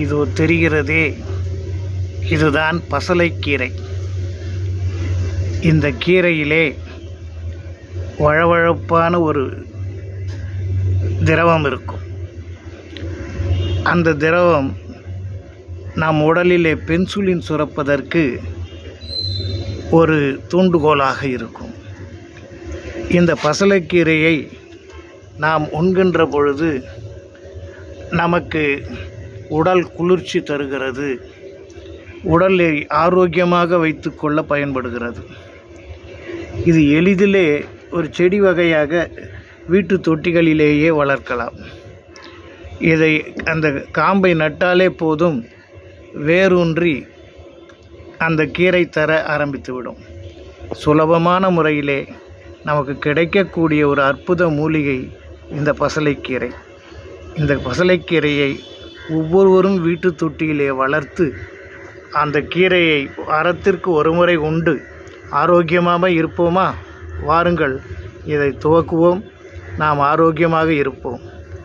இதோ தெரிகிறதே. இதுதான் பசலைக்கீரை இந்த கீரையிலே வழவழப்பான ஒரு திரவம் இருக்கும். அந்த திரவம் நம் உடலிலே பென்சுலின் சுரப்பதற்கு ஒரு தூண்டுகோலாக இருக்கும். இந்த பசலைக்கீரையை நாம் உண்கின்ற பொழுது நமக்கு உடல் குளிர்ச்சி தருகிறது. உடலை ஆரோக்கியமாக வைத்துக்கொள்ள பயன்படுகிறது. இது எளிதிலே ஒரு செடி வகையாக வீட்டு தொட்டிகளிலேயே வளர்க்கலாம். இதை அந்த காம்பை நட்டாலே போதும். வேரூன்றி அந்த கீரை தர ஆரம்பித்துவிடும். சுலபமான முறையிலே நமக்கு கிடைக்கக்கூடிய ஒரு அற்புத மூலிகை இந்த பசலைக்கீரை. இந்த பசலைக்கீரையை ஒவ்வொருவரும் வீட்டு தொட்டியிலே வளர்த்து அந்த கீரையை வாரத்திற்கு ஒரு முறை உண்டு. ஆரோக்கியமாக இருப்போமா? வாருங்கள் இதை துவக்குவோம். நாம் ஆரோக்கியமாக இருப்போம்.